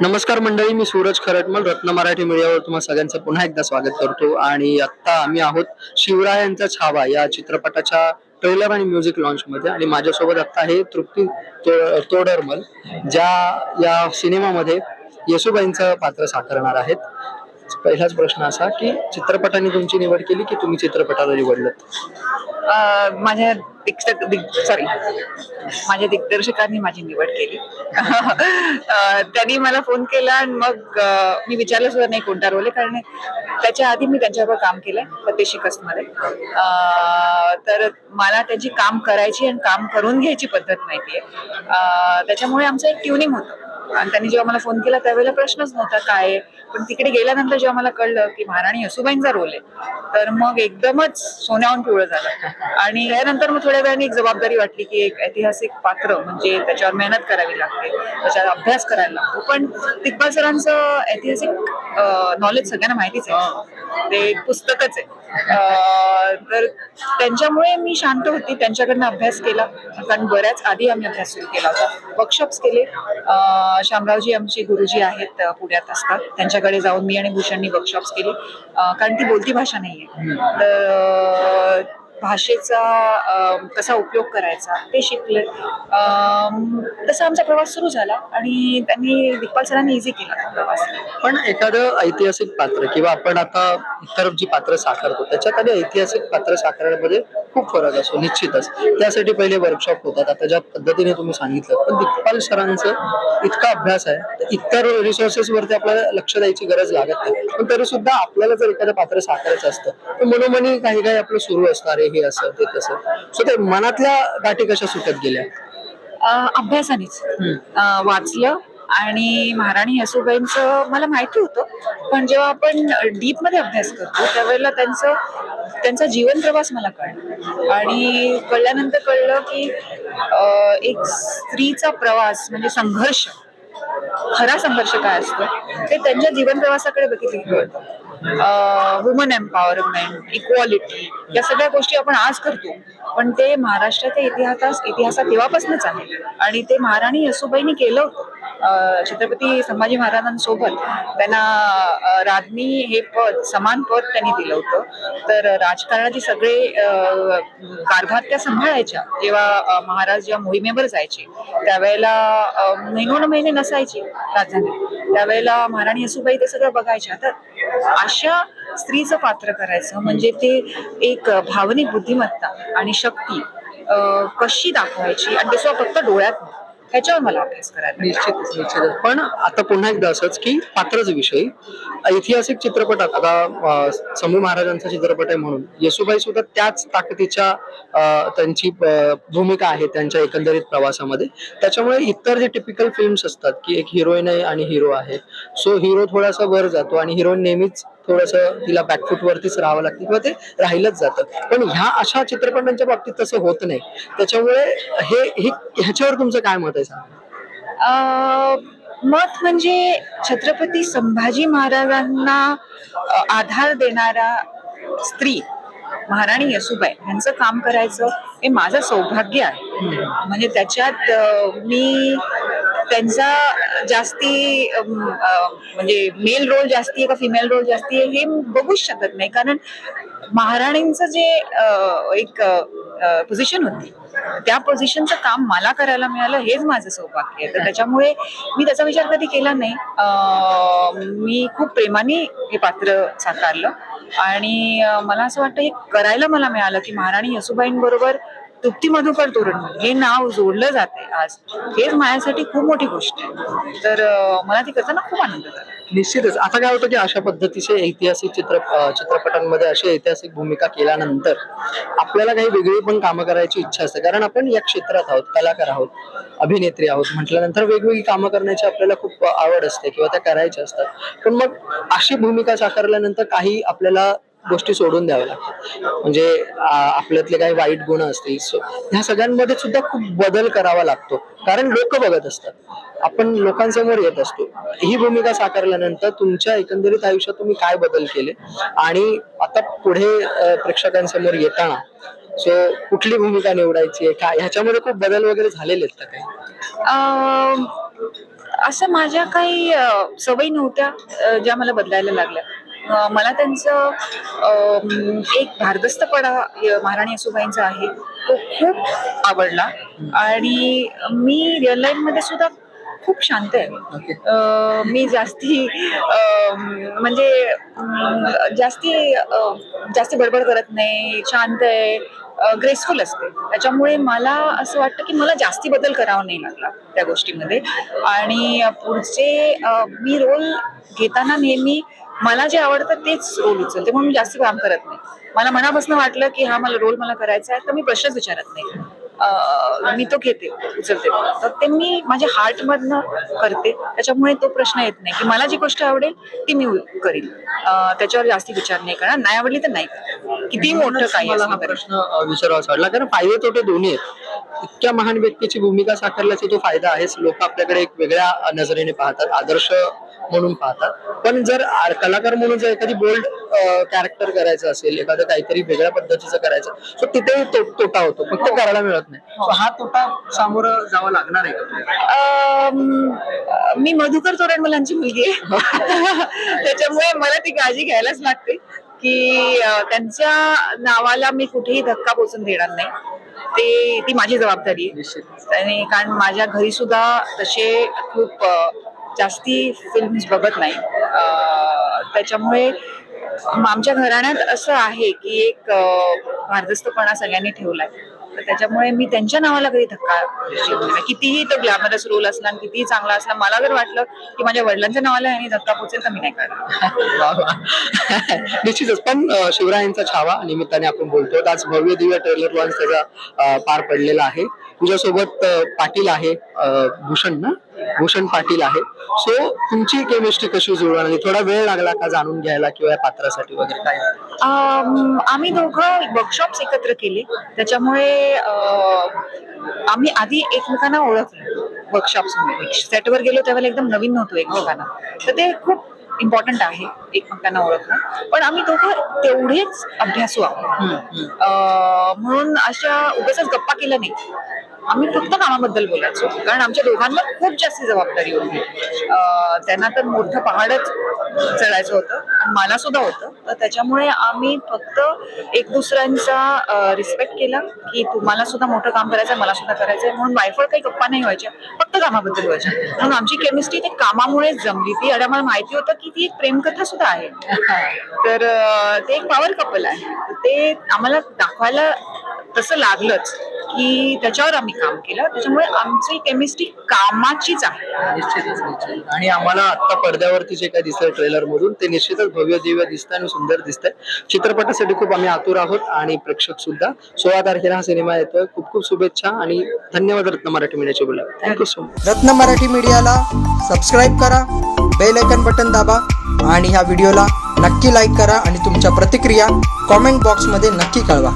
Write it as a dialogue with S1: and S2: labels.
S1: नमस्कार मंडळी मी सूरज खरटमल रत्न मराठी मीडियावर तुम्हा सगळ्यांचं पुन्हा एकदा स्वागत करतो. आणि आत्ता आम्ही आहोत शिवरायांचा छावा या चित्रपटाच्या ट्रेलर आणि म्युझिक लॉन्च मध्ये. आणि माझ्यासोबत आत्ता आहे तृप्ती तो- तोडरमल ज्या या सिनेमामध्ये येसुबाईंचं पात्र साकारणार आहेत. पहिलाच प्रश्न असा की चित्रपटाने तुमची निवड केली की तुम्ही चित्रपटाला निवडलं
S2: अं, माझ्या दिग्दर्शक सॉरी माझ्या दिग्दर्शकांनी माझी निवड केली. अं, त्यांनी मला फोन केला आणि मग अं, मी विचारलं सुद्धा नाही कोणता रोल आहे कारण त्याच्या आधी मी त्यांच्याबरोबर काम केलंय फतेशी मध्ये तर मला त्यांची काम करायची आणि काम करून घ्यायची पद्धत माहितीये. अं, त्याच्यामुळे आमचं एक ट्युनिंग होतं. आणि त्यांनी जेव्हा मला फोन केला त्यावेळेला प्रश्नच नव्हता काय पण तिकडे गेल्यानंतर जेव्हा मला कळलं की महाराणी यसुबाईंचा रोल आहे तर मग एकदमच सोन्याहून पिवळं झालं. आणि त्यानंतर मग थोड्या वेळाने एक जबाबदारी वाटली की एक ऐतिहासिक पात्र म्हणजे त्याच्यावर मेहनत करावी लागते त्याच्यावर अभ्यास करायला लागतो. पण इक्बाल सरांचं ऐतिहासिक नॉलेज सगळ्यांना माहितीच आहे. ते एक पुस्तकच आहे. तर त्यांच्यामुळे मी शांत होती त्यांच्याकडनं अभ्यास केला. कारण बऱ्याच आधी आम्ही अभ्यास सुरू केला होता. वर्कशॉप्स केले. शामरावजी आमचे गुरुजी आहेत पुण्यात असतात. त्यांच्याकडे जाऊन मी आणि भूषणनी वर्कशॉप्स केली. कारण ती बोलती भाषा नाहीये. तर अं, भाषेचा कसा उपयोग करायचा ते शिकले. तसा आमचा प्रवास सुरू झाला आणि त्यांनी दिग्पाल सरांनी इझी केला प्रवास.
S1: पण एखादं ऐतिहासिक पात्र किंवा आपण आता इतर जी पात्र साकारतो त्याच्यात आणि ऐतिहासिक पात्र साकारण्यामध्ये खूप फरक असतो निश्चितच. त्यासाठी पहिले वर्कशॉप होतात. आता ज्या पद्धतीने तुम्ही सांगितलं पण दिग्पाल सरांचं इतका अभ्यास आहे तर इतर रिसोर्सेस वरती आपल्याला लक्ष द्यायची गरज लागत नाही. पण तरी सुद्धा आपल्याला जर एखादं पात्र साकारायचं असतं तर मनोमनी काही काही आपलं सुरू असणार आहे हे असं ते तसं. सो ते मनातल्या गाठी कशा सुटत गेल्या?
S2: अं, अभ्यासानेच. अं, वाचलं आणि महाराणी यसुबाईंचं मला माहिती होतं पण जेव्हा आपण डीपमध्ये अभ्यास करतो त्यावेळेला त्यांचं त्यांचा जीवन प्रवास मला कळला. आणि कळल्यानंतर कळलं की अं, एक स्त्रीचा प्रवास म्हणजे संघर्ष खरा संघर्ष काय असतो? ते त्यांच्या जीवन प्रवासाकडे बघितले वुमन एम्पॉवरमेंट इक्वालिटी या सगळ्या गोष्टी आपण आज करतो. पण ते महाराष्ट्राच्या इतिहासात इतिहासात तेव्हापासूनच आहे. आणि ते महाराणी यसुबाईंनी केलं होतं. छत्रपती संभाजी महाराजांसोबत त्यांना राज्ञी हे पद समान पद त्यांनी दिलं होतं. तर राजकारणाचे सगळे कारभार त्या सांभाळायच्या. जेव्हा महाराज जेव्हा मोहिमेवर जायचे त्यावेळेला महिनोन महिने नसायचे राजधानी. त्यावेळेला महाराणी हसुबाई ते सगळं बघायच्या. तर अशा स्त्रीचं पात्र करायचं म्हणजे ते एक भावनिक बुद्धिमत्ता आणि शक्ती कशी दाखवायची? आणि ते फक्त डोळ्यात ह्याच्यावर मला अभ्यास करायला
S1: निश्चितच निश्चितच. पण आता पुन्हा एकदा असंच की पात्रच विषयी. ऐतिहासिक चित्रपटात आता समू महाराजांचा चित्रपट आहे म्हणून. येसुबाई सुद्धा त्याच ताकदीच्या त्यांची भूमिका आहे त्यांच्या एकंदरीत प्रवासामध्ये. त्याच्यामुळे इतर जे टिपिकल फिल्म्स असतात की एक हिरोईन आहे आणि हिरो आहे. सो हिरो थोडासा वर जातो आणि हिरोईन नेहमीच थोडस तिला बॅकफूट वरतीच राहावं लागतं किंवा ते राहिलंच जातं. पण ह्या अशा चित्रपटांच्या बाबतीत तसं होत नाही. त्याच्यामुळे हे हे ह्याच्यावर तुमचं काय मत आहे सांगा?
S2: मत म्हणजे छत्रपती संभाजी महाराजांना आधार देणारा स्त्री महाराणी यसुबाई यांचं काम करायचं हे माझं सौभाग्य आहे. म्हणजे त्याच्यात मी त्यांचा जास्ती म्हणजे मेल रोल जास्ती आहे का फिमेल रोल जास्ती आहे हे बघूच शकत नाही. कारण महाराणींचं जे एक पोझिशन होती त्या पोझिशनचं काम मला करायला मिळालं हेच माझं सौभाग्य आहे. तर त्याच्यामुळे मी त्याचा विचार कधी केला नाही. मी खूप प्रेमाने हे पात्र साकारलं. आणि मला असं वाटतं हे करायला मला मिळालं की महाराणी यसुबाईंबरोबर तृप्ती मधुकर तोरण हे नाव जोडलं जाते आज. हेच माझ्यासाठी खूप मोठी गोष्ट आहे. तर अं, मला ती करताना खूप आनंद झाला.
S1: निश्चितच. आता काय होतं की अशा पद्धतीचे ऐतिहासिक चित्र अं, चित्रपटांमध्ये अशी ऐतिहासिक भूमिका केल्यानंतर आपल्याला काही वेगळी पण कामं करायची इच्छा असते. कारण आपण या क्षेत्रात आहोत कलाकार आहोत अभिनेत्री आहोत म्हटल्यानंतर वेगवेगळी कामं करण्याची आपल्याला खूप आवड असते किंवा त्या करायच्या असतात. पण मग अशी भूमिका साकारल्यानंतर काही आपल्याला गोष्टी सोडून द्याव्या लागतात. म्हणजे आपल्यातले काही वाईट गुण असतील सो ह्या सगळ्यांमध्ये सुद्धा खूप बदल करावा लागतो. कारण लोक बघत असतात. आपण लोकांसमोर येत असतो. ही भूमिका साकारल्यानंतर तुमच्या एकंदरीत आयुष्यात तुम्ही काय बदल केले? आणि आता पुढे प्रेक्षकांसमोर येताना सो कुठली भूमिका निवडायची आहे? काय ह्याच्यामध्ये खूप बदल वगैरे झालेले आहेत का काही?
S2: असं माझ्या काही सवयी नव्हत्या ज्या मला बदलायला लागल्या. मला त्यांचं एक भारदस्तपणा महाराणी येसुबाईंचा आहे तो खूप आवडला. आणि मी रिअल लाईफमध्ये सुद्धा खूप शांत आहे. मी जास्ती म्हणजे जास्ती जास्ती बडबड करत नाही शांत आहे ग्रेसफुल असते. त्याच्यामुळे मला असं वाटतं की मला जास्ती बदल करावा नाही लागला त्या गोष्टीमध्ये. आणि पुढचे मी रोल घेताना नेहमी मला जे आवडतं तेच रोल उचलते. म्हणून मी जास्त काम करत नाही. मला मनापासून वाटलं की हा मला रोल मला करायचा आहे तर मी प्रश्नच विचारत नाही. मी तो घेते उचलते. तर ते मी माझ्या हार्ट मधनं करते. त्याच्यामुळे तो प्रश्न येत नाही की मला जी गोष्ट आवडेल ती मी करीन. अं, त्याच्यावर जास्ती विचार नाही करणार. नाही आवडली तर नाही किती मोठं काही
S1: हा. प्रश्न अ, विचारावासा वाटला. कारण फायदे तोटे दोन्ही आहेत. इतक्या महान व्यक्तीची भूमिका साकारल्याचा तो फायदा आहेच. लोक आपल्याकडे एक वेगळ्या नजरेने पाहतात. आदर्श म्हणून पाहतात. पण जर कलाकार म्हणून जर एखादी बोल्ड कॅरेक्टर करायचं असेल एखादं काहीतरी वेगळ्या पद्धतीचं करायचं तर तिथे तो- तोटा होतो फक्त करायला मिळत नाही.
S2: हो.
S1: हा तोटा सामोरं जावं लागणार आहे
S2: मी मधुकर तोरण मुलांची मुलगी आहे. त्याच्यामुळे मला ती काळजी घ्यायलाच लागते की त्यांच्या नावाला मी कुठेही धक्का पोचून देणार नाही. ते ती माझी जबाबदारी आहे. आणि कारण माझ्या घरी सुद्धा तसे खूप जास्ती फिल्म्स बघत नाही. त्याच्यामुळे आमच्या घराण्यात असं आहे की एक अ, भारदस्तपणा सगळ्यांनी ठेवलाय. तर त्याच्यामुळे मी त्यांच्या नावाला कधी धक्का कितीही तो ग्लॅमरस रोल असला कितीही चांगला असला मला जर वाटलं की माझ्या वडिलांच्या नावाला आणि धक्का पोचेल तर मी नाही करणार.
S1: निश्चितच. पण शिवरायांचा छावा निमित्ताने आपण बोलतो आज भव्य दिव्य ट्रेलर लॉन्च त्याचा पार पडलेला आहे. तुझ्यासोबत पाटील आहे भूषण ना? भूषण पाटील आहे. सो तुमची केमिस्ट्री कशी जुळणार थोडा वेळ लागला का जाणून घ्यायला किंवा या पात्रासाठी वगैरे काय?
S2: आम्ही दोघं वर्कशॉप्स एकत्र केले. त्याच्यामुळे आम्ही आधी एकमेकांना ओळखलो वर्कशॉप्स सेटवर गेलो त्यावेळेला एकदम नवीन नव्हतो एकमेकांना. तर ते खूप इम्पॉर्टंट आहे एकमेकांना ओळखणं. पण आम्ही दोघं तेवढेच अभ्यासू आहोत. म्हणून अशा उगाच गप्पा केल्या नाही आम्ही फक्त कामाबद्दल बोलायचो. कारण आमच्या दोघांवर खूप जास्त जबाबदारी होती. त्यांना तर मोठं पहाडच चढायचं होतं आणि मला सुद्धा होतं. तर त्याच्यामुळे आम्ही फक्त एक दुसऱ्यांचा रिस्पेक्ट केला की तुम्हाला सुद्धा मोठं काम करायचं मला सुद्धा करायचं आहे म्हणून वायफळ काही गप्पा नाही व्हायच्या फक्त कामाबद्दल व्हायच्या. म्हणून आमची केमिस्ट्री ते कामामुळे जमली. ती आणि आम्हाला माहिती होतं की ती एक प्रेमकथा सुद्धा आहे. तर ते एक पॉवर कपल आहे. ते आम्हाला दाखवायला तसं लागलंच. की त्याच्यावर आम्ही काम केलं. त्याच्यामुळे आमची केमिस्ट्री कामाचीच आहे.
S1: निश्चितच निश्चित आणि आम्हाला आता पडद्यावरती जे काय दिसतंय ट्रेलर मधून ते निश्चितच भव्य दिव्य दिसतंय आणि सुंदर दिसतंय. चित्रपटासाठी खूप आम्ही आतुर आहोत आणि प्रेक्षक सुद्धा. सोळा तारखेला हा सिनेमा येतोय. खूप खूप शुभेच्छा आणि धन्यवाद रत्न मराठी मीडियाचे बोला थँक्यू. सो मच
S3: रत्न मराठी मीडियाला सबस्क्राईब करा बेल आयकन बटन दाबा आणि ह्या व्हिडिओला नक्की लाईक करा आणि तुमच्या प्रतिक्रिया कॉमेंट बॉक्समध्ये नक्की कळवा.